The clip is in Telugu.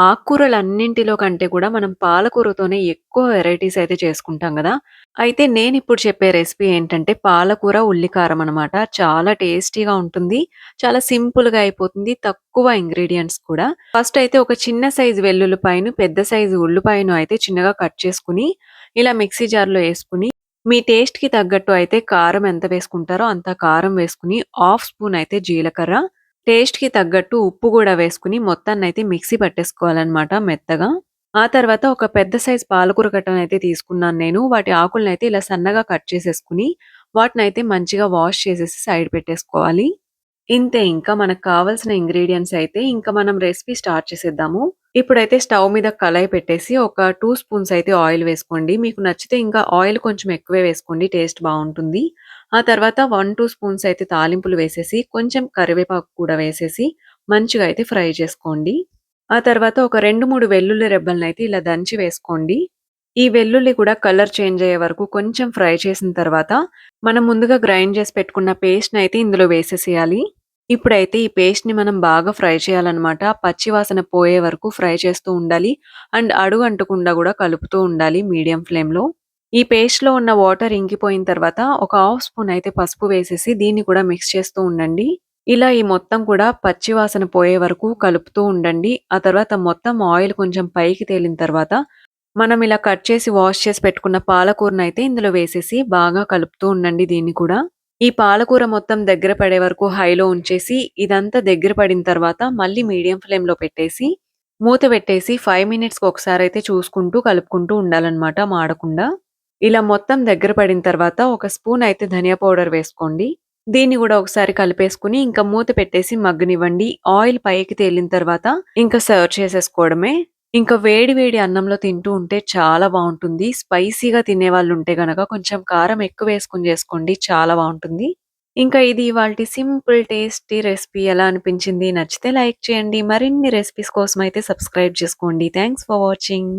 ఆకుకూరలన్నింటిలో కంటే కూడా మనం పాలకూరతోనే ఎక్కువ వెరైటీస్ అయితే చేసుకుంటాం కదా అయితే నేను ఇప్పుడు చెప్పే రెసిపీ ఏంటంటే పాలకూర ఉల్లికారం అనమాట. చాలా టేస్టీగా ఉంటుంది. చాలా సింపుల్‌గా అయిపోతుంది. తక్కువ ఇంగ్రీడియంట్స్ కూడా. ఫస్ట్ అయితే ఒక చిన్న సైజు వెల్లుల్లిపాయను, పెద్ద సైజు ఉల్లిపాయను అయితే చిన్నగా కట్ చేసుకుని ఇలా మిక్సీ జార్‌లో వేసుకుని మీ టేస్ట్‌కి తగ్గట్టు అయితే కారం ఎంత వేసుకుంటారో అంత కారం వేసుకుని హాఫ్ స్పూన్ అయితే జీలకర్ర టేస్ట్‌కి తగ్గట్టు ఉప్పు గూడా వేసుకొని మొత్తాన్నయితే మిక్సీ పట్టేసుకోవాలన్నమాట మెత్తగా. ఆ తర్వాత ఒక పెద్ద సైజ్ పాలకూర కట్టనైతే తీసుకున్నాను నేను. వాటి ఆకులనైతే ఇలా సన్నగా కట్ చేసేసుకొని, అయితే మంచిగా వాష్ చేసేసి సైడ్ పెట్టేసుకోవాలి. ఇంతే ఇంకా మనకు కావాల్సిన ఇంగ్రీడియంట్స్ అయితే ఇంకా మనం రెసిపీ స్టార్ట్ చేసేద్దాము. ఇప్పుడైతే స్టవ్ మీద కళాయి పెట్టేసి ఒక టూ స్పూన్స్ అయితే ఆయిల్ వేసుకోండి. మీకు నచ్చితే ఇంకా ఆయిల్ కొంచెం ఎక్కువే వేసుకోండి టేస్ట్ బాగుంటుంది ఆ తర్వాత 1, 2 స్పూన్స్ అయితే తాలింపులు వేసేసి, కొంచెం కరివేపాకు కూడా వేసేసి, మంచిగా అయితే ఫ్రై చేసుకోండి. ఆ తర్వాత ఒక 2, 3 వెల్లుల్లి రెబ్బలనైతే ఇలా దంచి వేసుకోండి. ఈ వెల్లుల్లి కూడా కలర్ చేంజ్ అయ్యే వరకు కొంచెం ఫ్రై చేసిన తర్వాత, మనం ముందుగా గ్రైండ్ చేసి పెట్టుకున్న పేస్ట్‌నైతే ఇందులో వేసేసేయాలి. ఇప్పుడైతే ఈ పేస్ట్‌ని మనం బాగా ఫ్రై చేయాలన్నమాట పచ్చివాసన పోయే వరకు ఫ్రై చేస్తూ ఉండాలి. అండ్ అడుగు అంటకుండా కూడా కలుపుతూ ఉండాలి మీడియం ఫ్లేమ్‌లో. ఈ పేస్ట్‌లో ఉన్న వాటర్ ఇంకిపోయిన తర్వాత ఒక హాఫ్ స్పూన్ అయితే పసుపు వేసేసి దీన్ని కూడా మిక్స్ చేస్తూ ఉండండి. ఇలా ఈ మొత్తం కూడా పచ్చివాసన పోయే వరకు కలుపుతూ ఉండండి. ఆ తర్వాత మొత్తం ఆయిల్ కొంచెం పైకి తేలిన తర్వాత, మనం ఇలా కట్ చేసి వాష్ చేసి పెట్టుకున్న పాలకూరనైతే ఇందులో వేసేసి బాగా కలుపుతూ ఉండండి దీన్ని కూడా. ఈ పాలకూర మొత్తం దగ్గర పడే వరకు హైలో ఉంచేసి, ఇదంతా దగ్గర పడిన తర్వాత మళ్ళీ మీడియం ఫ్లేమ్‌లో పెట్టేసి, మూత పెట్టేసి ఫైవ్ మినిట్స్‌కి అయితే చూసుకుంటూ కలుపుకుంటూ ఉండాలన్నమాట మాడకుండా. ఇలా మొత్తం దగ్గర పడిన తర్వాత ఒక స్పూన్ అయితే ధనియా పౌడర్ వేసుకోండి. దీన్ని కూడా ఒకసారి కలిపేసుకొని ఇంకా మూత పెట్టేసి మగ్గనివ్వండి. ఆయిల్ పైకి తేలిన తర్వాత ఇంకా సర్వ్ చేసేసుకోవడమే. ఇంకా వేడి వేడి అన్నంలో తింటూ ఉంటే చాలా బాగుంటుంది స్పైసీగా ఉంటే గనక కొంచెం కారం ఎక్కువ వేసుకుని చేసుకోండి చాలా బాగుంటుంది ఇంకా ఇది ఇవాళ సింపుల్ టేస్టీ రెసిపీ ఎలా అనిపించింది? నచ్చితే లైక్ చేయండి. మరిన్ని రెసిపీస్ కోసం అయితే సబ్స్క్రైబ్ చేసుకోండి. Thanks for watching.